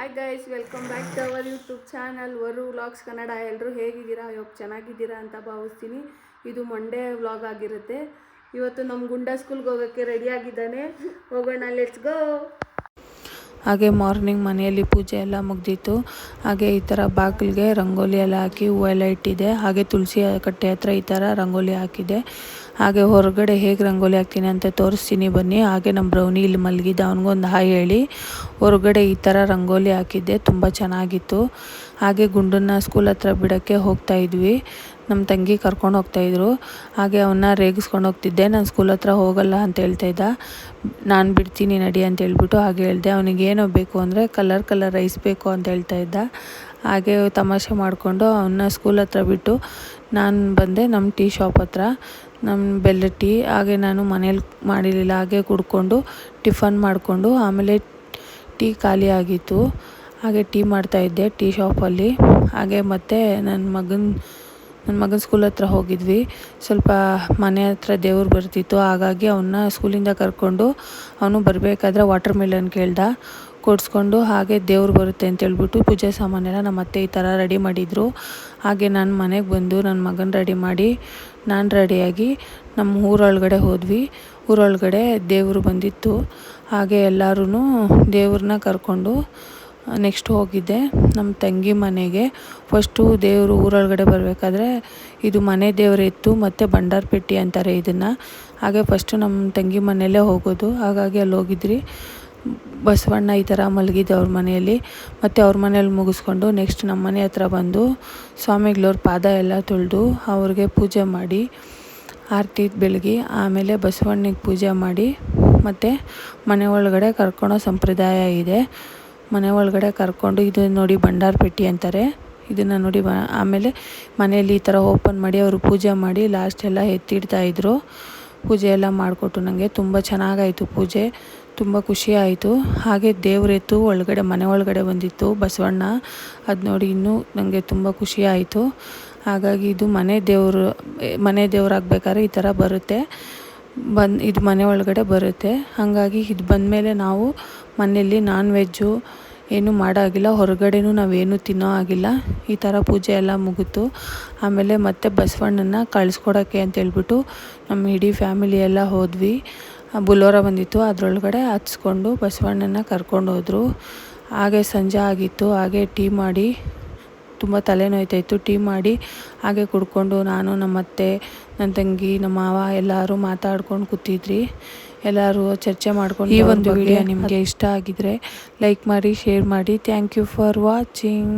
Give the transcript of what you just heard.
Hi guys welcome back to our YouTube channel ವರು vlogs Kannada ಎಲ್ಲರೂ ಹೇಗಿದ್ದೀರಾ? ಇವಾಗ ಚೆನ್ನಾಗಿದ್ದೀರಾ ಅಂತ ಭಾವಿಸ್ತೀನಿ. ಇದು ಮಂಡೇ ವ್ಲಾಗ್ ಆಗಿರುತ್ತೆ. ಇವತ್ತು ನಮ್ಮ ಗುಂಡ ಸ್ಕೂಲ್ಗೆ ಹೋಗೋಕ್ಕೆ ರೆಡಿ ಆಗಿದ್ದಾನೆ. ಹೋಗೋಣ ಲೆಟ್ಸ್ ಗೋ ಹಾಗೆ ಮಾರ್ನಿಂಗ್ ಮನೆಯಲ್ಲಿ ಪೂಜೆ ಎಲ್ಲ ಮುಗ್ದಿತ್ತು. ಹಾಗೆ ಈ ಥರ ಬಾಗಿಲಿಗೆ ರಂಗೋಲಿ ಎಲ್ಲ ಹಾಕಿ ಹೂವೆಲ್ಲ ಇಟ್ಟಿದೆ. ಹಾಗೆ ತುಳಸಿ ಕಟ್ಟೆ ಹತ್ರ ಈ ಥರ ರಂಗೋಲಿ ಹಾಕಿದೆ. ಹಾಗೆ ಹೊರಗಡೆ ಹೇಗೆ ರಂಗೋಲಿ ಹಾಕ್ತೀನಿ ಅಂತ ತೋರಿಸ್ತೀನಿ ಬನ್ನಿ. ಹಾಗೆ ನಮ್ಮ ಬ್ರೌನಿ ಇಲ್ಲಿ ಮಲಗಿದ್ದ, ಅವನಿಗೊಂದು ಹಾಯ್ ಹೇಳಿ. ಹೊರಗಡೆ ಈ ಥರ ರಂಗೋಲಿ ಹಾಕಿದ್ದೆ, ತುಂಬ ಚೆನ್ನಾಗಿತ್ತು. ಹಾಗೆ ಗುಂಡನ್ನ ಸ್ಕೂಲ್ ಹತ್ರ ಬಿಡೋಕ್ಕೆ ಹೋಗ್ತಾ ಇದ್ವಿ. ನಮ್ಮ ತಂಗಿ ಕರ್ಕೊಂಡು ಹೋಗ್ತಾಯಿದ್ರು ಹಾಗೆ ಅವನ್ನ ರೇಗಿಸ್ಕೊಂಡು ಹೋಗ್ತಿದ್ದೆ. ನಾನು ಸ್ಕೂಲ್ ಹತ್ರ ಹೋಗಲ್ಲ ಅಂತ ಹೇಳ್ತಾ ಇದ್ದ. ನಾನು ಬಿಡ್ತೀನಿ ನಡಿ ಅಂತ ಹೇಳ್ಬಿಟ್ಟು ಹಾಗೆ ಹೇಳಿದೆ. ಅವನಿಗೆ ಏನೋ ಬೇಕು ಅಂದರೆ ಕಲರ್ ಕಲರ್ ರೈಸ್ ಬೇಕು ಅಂತ ಹೇಳ್ತಾ ಇದ್ದ. ಹಾಗೆ ತಮಾಷೆ ಮಾಡಿಕೊಂಡು ಅವನ್ನ ಸ್ಕೂಲ್ ಹತ್ರ ಬಿಟ್ಟು ನಾನು ಬಂದೆ ನಮ್ಮ ಟೀ ಶಾಪ್ ಹತ್ರ ನಮ್ಮ ಬೆಲ್ಲ ಟೀ ಹಾಗೆ ನಾನು ಮನೇಲಿ ಮಾಡಿರಲಿಲ್ಲ, ಹಾಗೆ ಕುಡ್ಕೊಂಡು ಟಿಫನ್ ಮಾಡಿಕೊಂಡು ಆಮೇಲೆ ಟೀ ಖಾಲಿ ಆಗಿತ್ತು. ಹಾಗೆ ಟೀ ಮಾಡ್ತಾಯಿದ್ದೆ ಟೀ ಶಾಪಲ್ಲಿ ಹಾಗೆ ಮತ್ತು ನನ್ನ ಮಗನ ನನ್ನ ಮಗನ ಸ್ಕೂಲ್ ಹತ್ರ ಹೋಗಿದ್ವಿ. ಸ್ವಲ್ಪ ಮನೆ ಹತ್ರ ದೇವ್ರು ಬರ್ತಿತ್ತು, ಹಾಗಾಗಿ ಅವನ್ನ ಸ್ಕೂಲಿಂದ ಕರ್ಕೊಂಡು ಅವನು ಬರಬೇಕಾದ್ರೆ ವಾಟರ್ ಮೆಲನ್ ಕೇಳ್ದ. ಕೊಡಿಸ್ಕೊಂಡು ಹಾಗೆ ದೇವ್ರು ಬರುತ್ತೆ ಅಂತ ಹೇಳ್ಬಿಟ್ಟು ಪೂಜೆ ಸಾಮಾನೆಲ್ಲ ನಮ್ಮ ಅತ್ತೆ ಈ ಥರ ರೆಡಿ ಮಾಡಿದರು. ಹಾಗೆ ನಾನು ಮನೆಗೆ ಬಂದು ನನ್ನ ಮಗನ ರೆಡಿ ಮಾಡಿ ನಾನು ರೆಡಿಯಾಗಿ ನಮ್ಮ ಊರೊಳಗಡೆ ಹೋದ್ವಿ. ಊರೊಳಗಡೆ ದೇವರು ಬಂದಿತ್ತು. ಹಾಗೆ ಎಲ್ಲರೂ ದೇವ್ರನ್ನ ಕರ್ಕೊಂಡು ನೆಕ್ಸ್ಟ್ ಹೋಗಿದ್ದೆ. ನಮ್ಮ ತಂಗಿ ಮನೆಗೆ. ಫಸ್ಟು ದೇವರು ಊರೊಳಗಡೆ ಬರಬೇಕಾದ್ರೆ ಇದು ಮನೆ ದೇವರು ಇತ್ತು, ಮತ್ತು ಭಂಡಾರಪೆಟ್ಟಿ ಅಂತಾರೆ ಇದನ್ನು. ಹಾಗೆ ಫಸ್ಟು ನಮ್ಮ ತಂಗಿ ಮನೆಯಲ್ಲೇ ಹೋಗೋದು. ಹಾಗಾಗಿ ಅಲ್ಲಿ ಹೋಗಿದ್ರಿ. ಬಸವಣ್ಣ ಈ ಥರ ಮಲಗಿದ್ದೆ ಅವ್ರ ಮನೆಯಲ್ಲಿ. ಮತ್ತು ಅವ್ರ ಮನೇಲಿ ಮುಗಿಸ್ಕೊಂಡು ನೆಕ್ಸ್ಟ್ ನಮ್ಮ ಮನೆ ಹತ್ರ ಬಂದು ಸ್ವಾಮಿಗಳವ್ರ ಪಾದ ಎಲ್ಲ ತೊಳೆದು ಅವ್ರಿಗೆ ಪೂಜೆ ಮಾಡಿ, ಆರತಿ ಬೆಳಗಿ, ಆಮೇಲೆ ಬಸವಣ್ಣಗೆ ಪೂಜೆ ಮಾಡಿ, ಮತ್ತು ಮನೆ ಒಳಗಡೆ ಕರ್ಕೊಳೋ ಸಂಪ್ರದಾಯ ಇದೆ. ಮನೆ ಒಳಗಡೆ ಕರ್ಕೊಂಡು ಇದು ನೋಡಿ ಭಂಡಾರ ಪೆಟ್ಟಿ ಅಂತಾರೆ. ಇದನ್ನು ನೋಡಿ ಆಮೇಲೆ ಮನೆಯಲ್ಲಿ ಈ ಥರ ಓಪನ್ ಮಾಡಿ ಅವರು ಪೂಜೆ ಮಾಡಿ ಲಾಸ್ಟ್ ಎಲ್ಲ ಎತ್ತಿಡ್ತಾಯಿದ್ರು ಪೂಜೆ ಎಲ್ಲ ಮಾಡಿಕೊಟ್ಟು ನನಗೆ ತುಂಬ ಚೆನ್ನಾಗಾಯಿತು ಪೂಜೆ, ತುಂಬ ಖುಷಿ ಆಯಿತು ಹಾಗೆ ದೇವರೆತ್ತು, ಒಳಗಡೆ, ಮನೆ ಒಳಗಡೆ ಬಂದಿತ್ತು ಬಸವಣ್ಣ. ಅದು ನೋಡಿ ಇನ್ನೂ ನನಗೆ ತುಂಬ ಖುಷಿ ಆಯಿತು ಹಾಗಾಗಿ ಇದು ಮನೆ ದೇವರು, ಮನೆ ದೇವರಾಗಬೇಕಾದ್ರೆ ಈ ಥರ ಬರುತ್ತೆ. ಬನ್ ಇದು ಮನೆ ಒಳಗಡೆ ಬರುತ್ತೆ. ಹಾಗಾಗಿ ಇದು ಬಂದಮೇಲೆ ನಾವು ಮನೆಯಲ್ಲಿ ನಾನ್ ವೆಜ್ಜು ಏನೂ ಮಾಡೋಗಿಲ್ಲ, ಹೊರಗಡೆನೂ ನಾವೇನು ತಿನ್ನೋ ಆಗಿಲ್ಲ. ಈ ಥರ ಪೂಜೆ ಎಲ್ಲ ಮುಗಿತು. ಆಮೇಲೆ ಮತ್ತೆ ಬಸವಣ್ಣನ ಕಳಿಸ್ಕೊಡೋಕ್ಕೆ ಅಂತ ಹೇಳ್ಬಿಟ್ಟು ನಮ್ಮ ಇಡೀ ಫ್ಯಾಮಿಲಿ ಎಲ್ಲ ಹೋದ್ವಿ. ಬುಲೋರ ಬಂದಿತ್ತು, ಅದರೊಳಗಡೆ ಹತ್ಸ್ಕೊಂಡು ಬಸವಣ್ಣನ ಕರ್ಕೊಂಡು ಹೋದರು ಹಾಗೆ ಸಂಜೆ ಆಗಿತ್ತು, ಹಾಗೆ ಟೀ ಮಾಡಿ ತುಂಬ ತಲೆನೋಯ್ತಾಯಿತ್ತು ಟೀ ಮಾಡಿ ಹಾಗೆ ಕುಡ್ಕೊಂಡು ನಾನು ನಮ್ಮ ಅತ್ತೆ ನನ್ನ ತಂಗಿ ನಮ್ಮ ಮಾವ ಎಲ್ಲರೂ ಮಾತಾಡ್ಕೊಂಡು ಕೂತಿದ್ರಿ. ಎಲ್ಲರೂ ಚರ್ಚೆ ಮಾಡ್ಕೊಂಡು ಈ ಒಂದು ವಿಡಿಯೋ ನಿಮಗೆ ಇಷ್ಟ ಆಗಿದರೆ ಲೈಕ್ ಮಾಡಿ ಶೇರ್ ಮಾಡಿ. Thank you for watching